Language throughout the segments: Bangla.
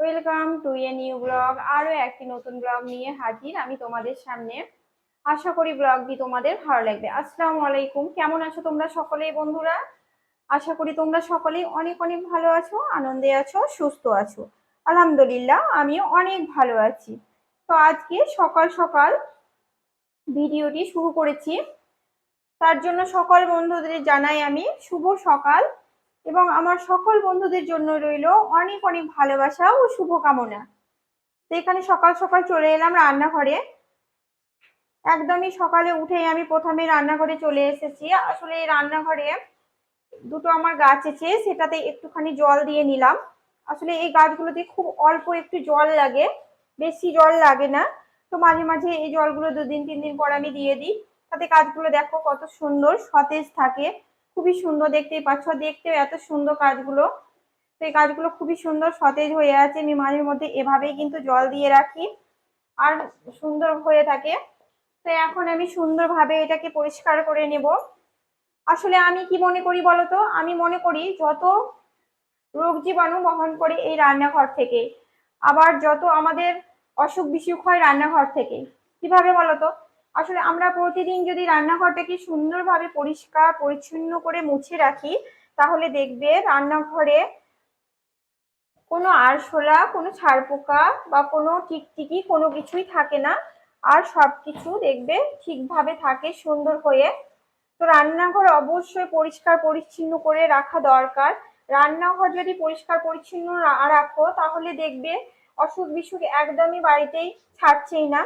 Welcome to a new blog আরও একটি নতুন ব্লগ নিয়ে হাজির আমি তোমাদের সামনে। আশা করি ব্লগটি তোমাদের ভালো লাগবে। আসসালামু আলাইকুম। কেমন আছো তোমরা সকলেই বন্ধুরা? আশা করি তোমরা সকলেই অনেক অনেক ভালো আছো, আনন্দে আছো, সুস্থ আছো। আলহামদুলিল্লাহ, আমিও অনেক ভালো আছি। তো আজকে সকাল সকাল ভিডিওটি শুরু করেছি। তার জন্য সকল বন্ধুদের জানাই আমি শুভ সকাল। এবং আমার সকল বন্ধুদের জন্য রইল অনেক অনেক ভালোবাসা ও শুভকামনা। তো এখানে সকাল সকাল চলে এলাম রান্নাঘরে। একদমই সকালে উঠেই আমি প্রথমে রান্নাঘরে চলে এসেছি। আসলে এই রান্নাঘরে দুটো আমার গাছ আছে, সেটাতে একটুখানি জল দিয়ে নিলাম। আসলে এই গাছগুলোতে খুব অল্প একটু জল লাগে, বেশি জল লাগে না। তো মাঝে মাঝে এই জলগুলো দুদিন তিন দিন পর আমি দিয়ে দিই। তাতে গাছগুলো দেখো কত সুন্দর সতেজ থাকে। খুবই সুন্দর দেখতেই পাচ্ছ। দেখতেও এত সুন্দর কাজগুলো। তো এই গাছগুলো খুবই সুন্দর সতেজ হয়ে আছে। আমি মাঝে মধ্যে এভাবেই কিন্তু জল দিয়ে রাখি। আর সুন্দর হয়ে থাকে। তো এখন আমি সুন্দরভাবে এটাকে পরিষ্কার করে নেব। আসলে আমি কি মনে করি বলতো? আমি মনে করি যত রোগ জীবাণু বহন করে এই রান্নাঘর থেকে, আবার যত আমাদের অসুখ বিসুখ হয় রান্নাঘর থেকে, কীভাবে বলতো? আসলে আমরা প্রতিদিন যদি রান্নাঘরটাকে সুন্দরভাবে পরিষ্কার, পরিচ্ছন্ন করে মুছে রাখি, তাহলে দেখবে রান্নাঘরে কোনো আরশোলা, কোনো ছাড়পোকা বা কোনো টিকটিকি কোনো কিছুই থাকে না। আর সব কিছু দেখবে ঠিকভাবে থাকে, সুন্দর হয়ে। তো রান্নাঘর অবশ্যই পরিষ্কার, পরিচ্ছন্ন করে রাখা দরকার। রান্নাঘর যদি পরিষ্কার, পরিচ্ছন্ন রাখো, তাহলে দেখবে অসুখ বিসুখ একদমই বাড়িতেই ছাড়ছেই না।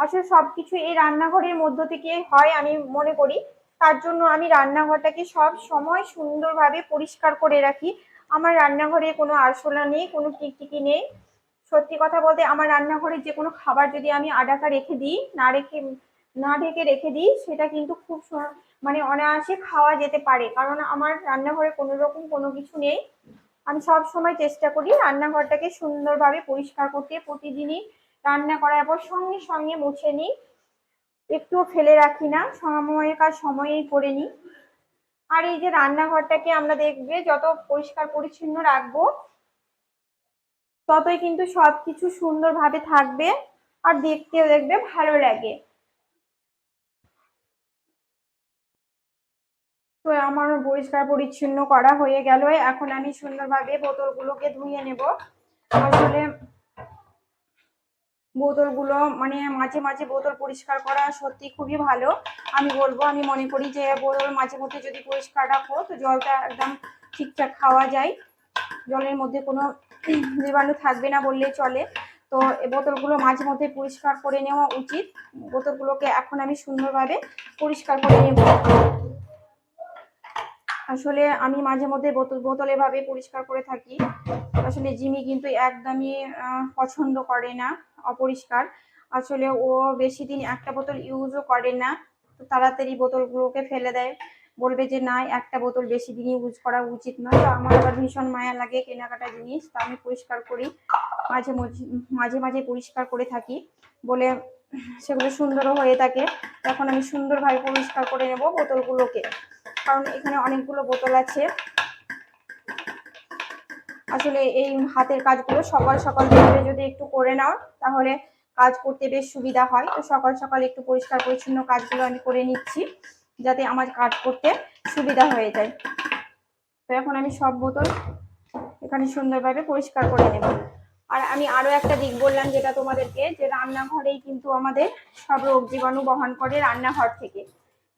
আসলে সব কিছু এই রান্নাঘরের মধ্য থেকে হয় আমি মনে করি। তার জন্য আমি রান্নাঘরটাকে সব সময় সুন্দরভাবে পরিষ্কার করে রাখি। আমার রান্নাঘরে কোনো আরশোলা নেই, কোনো টিকটিকি নেই। সত্যি কথা বলতে আমার রান্নাঘরে যে কোনো খাবার যদি আমি আডাকা রেখে দিই, না রেখে, না ঢেকে রেখে দিই, সেটা কিন্তু খুব মানে অনায়াসে খাওয়া যেতে পারে। কারণ আমার রান্নাঘরে কোনো রকম কোনো কিছু নেই। আমি সব সময় চেষ্টা করি রান্নাঘরটাকে সুন্দরভাবে পরিষ্কার করতে। প্রতিদিনই রান্না করার পর সঙ্গে সঙ্গে মুছে নিই। একটুও ফেলে রাখি না সময়ের কাজ সময়েই করে নিই। আর এই যে রান্নাঘরটাকে আমরা দেখবে যত পরিষ্কার পরিচ্ছন্ন রাখব, ততই কিন্তু সবকিছু সুন্দরভাবে থাকবে আর দেখতেও দেখবে ভালো লাগে। তো আমার পরিষ্কার পরিচ্ছন্ন করা হয়ে গেল। এখন আমি সুন্দরভাবে বোতলগুলোকে ধুয়ে নেব। আসলে বোতলগুলো মানে মাঝে মাঝে বোতল পরিষ্কার করা সত্যি খুবই ভালো। আমি বলব, আমি মনে করি যে বোতল মাঝে মধ্যে যদি পরিষ্কার রাখো, তো জলটা একদম ঠিকঠাক খাওয়া যায়। জলের মধ্যে কোনো জীবাণু থাকবে না বললেই চলে। তো বোতলগুলো মাঝে মধ্যে পরিষ্কার করে নেওয়া উচিত। বোতলগুলোকে এখন আমি সুন্দরভাবে পরিষ্কার করে নেব। আসলে আমি মাঝে মধ্যে বোতল বোতল এভাবে পরিষ্কার করে থাকি। আসলে জিমি কিন্তু একদমই পছন্দ করে না। অপরিষ্কার। আসলে ও বেশি দিন একটা বোতল ইউজও করে না। তো তাড়াতাড়ি বোতলগুলোকে ফেলে দেয়। বলবে যে, না, একটা বোতল বেশি দিন ইউজ করা উচিত নয়। তো আমার আবার ভীষণ মায়া লাগে কেনাকাটা জিনিস। তা আমি পরিষ্কার করি। মাঝে মাঝে মাঝে পরিষ্কার করে থাকি। বলে সেগুলো সুন্দরও হয়ে থাকে। তখন আমি সুন্দরভাবে পরিষ্কার করে নেব বোতলগুলোকে। কারণ এখানে অনেকগুলো বোতল আছে। আসলে এই হাতের কাজগুলো সকাল সকাল ধরে যদি একটু করে নাও, তাহলে কাজ করতে বেশ সুবিধা হয়। তো সকাল সকাল একটু পরিষ্কার পরিচ্ছন্ন কাজগুলো আমি করে নিচ্ছি, যাতে আমার কাজ করতে সুবিধা হয়ে যায়। তো এখন আমি সব বোতল এখানে সুন্দরভাবে পরিষ্কার করে নেব। আর আমি আরও একটা দিক বললাম যেটা তোমাদেরকে, যে রান্নাঘরেই কিন্তু আমাদের সব রোগ জীবাণু বহন করে রান্নাঘর থেকে।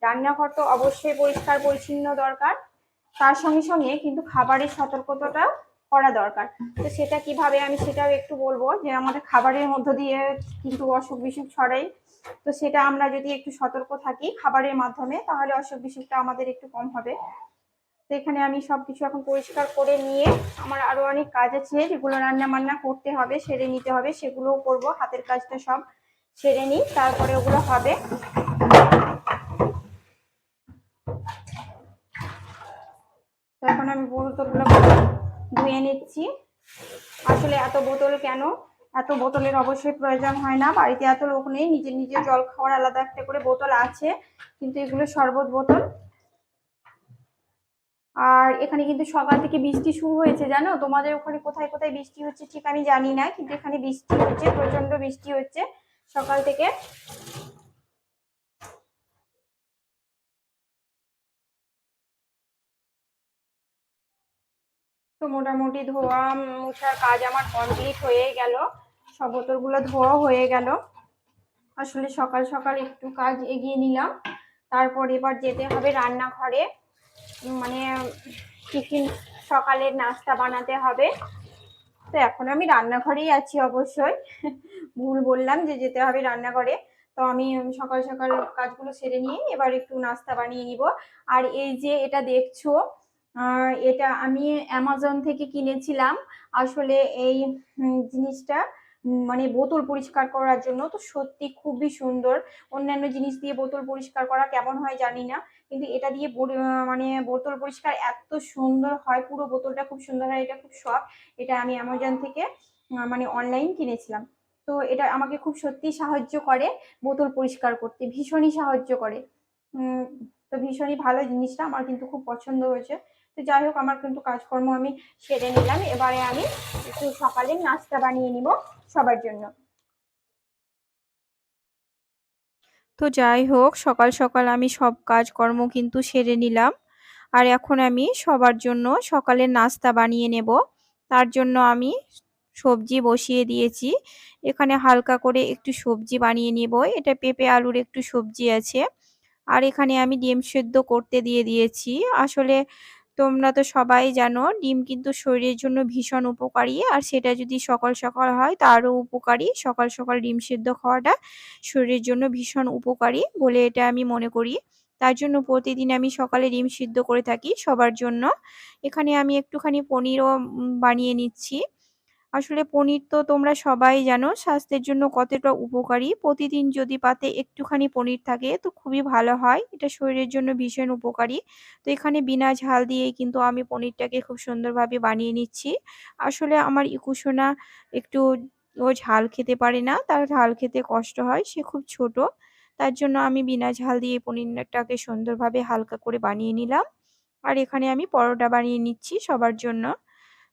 রান্নাঘর তো অবশ্যই পরিষ্কার পরিচ্ছন্ন দরকার। তার সঙ্গে সঙ্গে কিন্তু খাবারের সতর্কতাটাও করা দরকার। তো সেটা কীভাবে আমি সেটাও একটু বলব যে আমাদের খাবারের মধ্য দিয়ে কিন্তু অসুখ বিসুখ ছড়াই। তো সেটা আমরা যদি একটু সতর্ক থাকি খাবারের মাধ্যমে, তাহলে অসুখ বিসুখটা আমাদের একটু কম হবে। তো এখানে আমি সব কিছু এখন পরিষ্কার করে নিয়ে আমার আরও অনেক কাজ আছে যেগুলো রান্না বান্না করতে হবে, সেরে নিতে হবে, সেগুলোও করব, হাতের কাজটা সব সেরে নিই, তারপরে ওগুলো হবে। তো এখন আমি বোতলগুলো ধুয়ে নিচ্ছি। আসলে এত বোতল কেন? এত বোতলের অবশ্যই প্রয়োজন হয় না। বাড়িতে এত লোক নেই, নিজের নিজের জল খাওয়ার আলাদা একটা করে বোতল আছে। কিন্তু এগুলো শরবত বোতল। আর এখানে কিন্তু সকাল থেকে বৃষ্টি শুরু হয়েছে, জানো? তোমাদের ওখানে কোথায় কোথায় বৃষ্টি হচ্ছে ঠিক আমি জানি না, কিন্তু এখানে বৃষ্টি হচ্ছে প্রচণ্ড বৃষ্টি হচ্ছে সকাল থেকে। তো মোটামুটি ধোয়া, মোছার কাজ আমার কমপ্লিট হয়ে গেল। সব বোতলগুলো ধোয়া হয়ে গেল। আসলে সকাল সকাল একটু কাজ এগিয়ে নিলাম। তারপর এবার যেতে হবে রান্নাঘরে। মানে টিফিন সকালের নাস্তা বানাতে হবে। তো এখন আমি রান্নাঘরেই আছি অবশ্যই। ভুল বললাম যে যেতে হবে রান্নাঘরে। তো আমি সকাল সকাল কাজগুলো সেরে নিয়ে এবার একটু নাস্তা বানিয়ে নিব। আর এই যে এটা দেখছ এটা আমি অ্যামাজন থেকে কিনেছিলাম। আসলে এই জিনিসটা মানে বোতল পরিষ্কার করার জন্য তো সত্যি খুবই সুন্দর। অন্যান্য জিনিস দিয়ে বোতল পরিষ্কার করা কেমন হয় জানি না, কিন্তু এটা দিয়ে মানে বোতল পরিষ্কার এত সুন্দর হয়, পুরো বোতলটা খুব সুন্দর হয়, এটা খুব শখ। এটা আমি অ্যামাজন থেকে মানে অনলাইন কিনেছিলাম। তো এটা আমাকে খুব সত্যি সাহায্য করে বোতল পরিষ্কার করতে, ভীষণই সাহায্য করে। তো ভীষণই ভালো জিনিসটা, আমার কিন্তু খুব পছন্দ হয়েছে। তো যাই হোক, আমার কিন্তু কাজকর্ম আমি সেরে নিলাম। এবারে আমি একটু সকালে নাস্তা বানিয়ে নিব সবার জন্য। তো যাই হোক, সকাল সকাল আমি সব কাজকর্ম কিন্তু সেরে নিলাম। আর এখন আমি সবার জন্য সকালে নাস্তা বানিয়ে নেব। তার জন্য আমি সবজি বসিয়ে দিয়েছি। এখানে হালকা করে একটু সবজি বানিয়ে নেব। এটা পেঁপে আলুর একটু সবজি আছে। আর এখানে আমি ডিম সেদ্ধ করতে দিয়ে দিয়েছি। আসলে তোমরা তো সবাই জানো, ডিম কিন্তু শরীরের জন্য ভীষণ উপকারী আর সেটা যদি সকাল সকাল হয় তারও উপকারী। সকাল সকাল ডিম সিদ্ধ খাওয়াটা শরীরের জন্য ভীষণ উপকারী বলে এটা আমি মনে করি। তার জন্য প্রতিদিন আমি সকালে ডিম সিদ্ধ করে থাকি সবার জন্য। এখানে আমি একটুখানি পনিরও বানিয়ে নিচ্ছি। আসলে পনির তো তোমরা সবাই জানো, স্বাস্থ্যের জন্য কতটা উপকারী। প্রতিদিন যদি পাতে একটুখানি পনির থাকে তো খুবই ভালো হয়, এটা শরীরের জন্য ভীষণ উপকারী। তো এখানে বিনা ঝাল দিয়েই কিন্তু আমি পনিরটাকে খুব সুন্দরভাবে বানিয়ে নিচ্ছি। আসলে আমার ইকুশোনা একটু ও ঝাল খেতে পারে না, তার ঝাল খেতে কষ্ট হয়, সে খুব ছোট। তার জন্য আমি বিনা ঝাল দিয়ে পনিরটাকে সুন্দরভাবে হালকা করে বানিয়ে নিলাম। আর এখানে আমি পরোটা বানিয়ে নিচ্ছি সবার জন্য।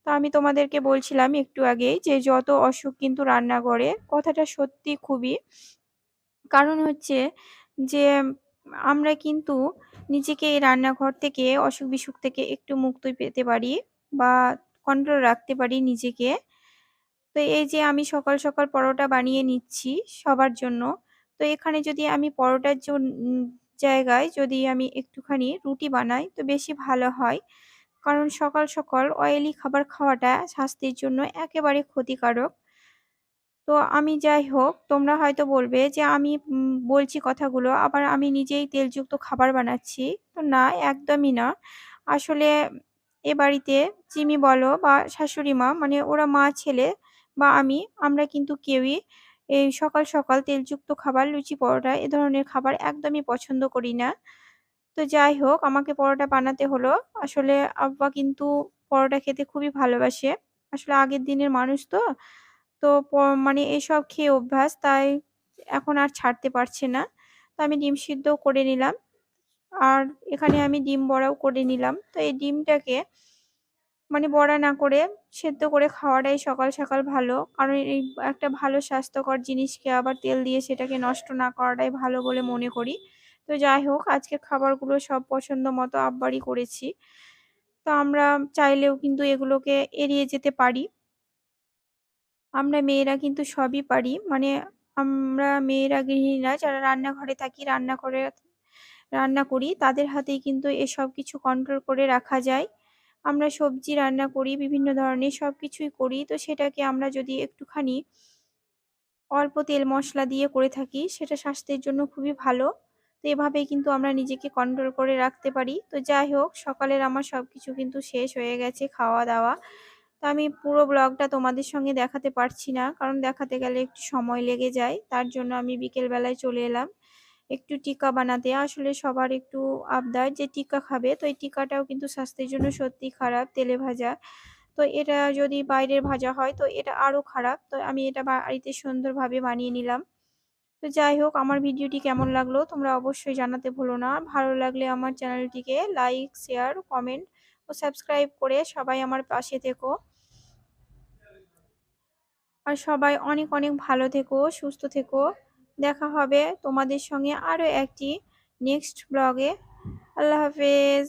তো আমি তোমাদেরকে বলছিলাম একটু আগেই যে যত অসুখ কিন্তু রান্নাঘরে কথাটা সত্যি খুবই। কারণ হচ্ছে যে আমরা কিন্তু নিজেকে এই রান্নাঘর থেকে, অসুখ বিসুখ থেকে একটু মুক্তি পেতে পারি বা কন্ট্রোল রাখতে পারি নিজেকে। তো এই যে আমি সকাল সকাল পরোটা বানিয়ে নিচ্ছি সবার জন্য, তো এখানে যদি আমি পরোটার জায়গায় যদি আমি একটুখানি রুটি বানাই তো বেশি ভালো হয়। কারণ সকাল সকাল অয়েলি খাবার খাওয়াটা স্বাস্থ্যের জন্য একেবারে ক্ষতিকারক। তো আমি যাই হোক, তোমরা হয়তো বলবে যে আমি বলছি কথাগুলো, আবার আমি নিজেই তেলযুক্ত খাবার বানাচ্ছি। তো না, একদমই না। আসলে এ বাড়িতে চিমি বলো বা শাশুড়ি মা মানে ওরা মা, ছেলে বা আমি, আমরা কিন্তু কেউই এই সকাল সকাল তেলযুক্ত খাবার, লুচি পরোটা এ ধরনের খাবার একদমই পছন্দ করি না। তো যাই হোক, আমাকে পরোটা বানাতে হলো। আসলে আব্বা কিন্তু পরোটা খেতে খুবই ভালোবাসে। আসলে আগের দিনের মানুষ তো। তো মানে এসব খেয়ে অভ্যাস, তাই এখন আর ছাড়তে পারছে না। তো আমি ডিম সিদ্ধ করে নিলাম। আর এখানে আমি ডিম বড়াও করে নিলাম। তো এই ডিমটাকে মানে বড়া না করে সেদ্ধ করে খাওয়াটাই সকাল সকাল ভালো। কারণ এই একটা ভালো স্বাস্থ্যকর জিনিসকে আবার তেল দিয়ে সেটাকে নষ্ট না করাটাই ভালো বলে মনে করি। তো যাই হোক আজকে খাবারগুলো সব পছন্দ মতো আব্বারই করেছি। তো আমরা চাইলেও কিন্তু এগুলোকে এড়িয়ে যেতে পারি। আমরা মেয়েরা কিন্তু সবই পারি। মানে আমরা মেয়েরা, গৃহিণীরা যারা রান্নাঘরে থাকি রান্না করে রান্না করি, তাদের হাতেই কিন্তু এসব কিছু কন্ট্রোল করে রাখা যায়। আমরা সবজি রান্না করি, বিভিন্ন ধরনের সব কিছুই করি। তো সেটাকে আমরা যদি একটুখানি অল্প তেল মশলা দিয়ে করে থাকি, সেটা স্বাস্থ্যের জন্য খুবই ভালো। তো এভাবেই কিন্তু আমরা নিজেকে কন্ট্রোল করে রাখতে পারি। তো যাই হোক, সকালের আমার সব কিছু কিন্তু শেষ হয়ে গেছে খাওয়া দাওয়া তো আমি পুরো ব্লগটা তোমাদের সঙ্গে দেখাতে পারছি না, কারণ দেখাতে গেলে একটু সময় লেগে যায়, তার জন্য আমি বিকেলবেলায় চলে এলাম একটু টিকা বানাতে। আসলে সবার একটু আবদার যে টিকা খাবে, তো এই টিকাটাও কিন্তু স্বাস্থ্যের জন্য সত্যি খারাপ, তেলে ভাজা। তো এটা যদি বাইরের ভাজা হয়, তো এটা আরও খারাপ। তো আমি এটা বাড়িতে সুন্দরভাবে বানিয়ে নিলাম। তো যাই হোক, আমার ভিডিওটি কেমন লাগল তোমরা অবশ্যই জানাতে ভুলো না। ভালো লাগলে আমার চ্যানেলটিকে লাইক, শেয়ার, কমেন্ট ও সাবস্ক্রাইব করে সবাই আমার পাশে থেকো। আর সবাই অনেক অনেক ভালো থেকো, সুস্থ থেকো। দেখা হবে তোমাদের সঙ্গে আরও একটি নেক্সট ব্লগে আল্লাহ হাফেজ।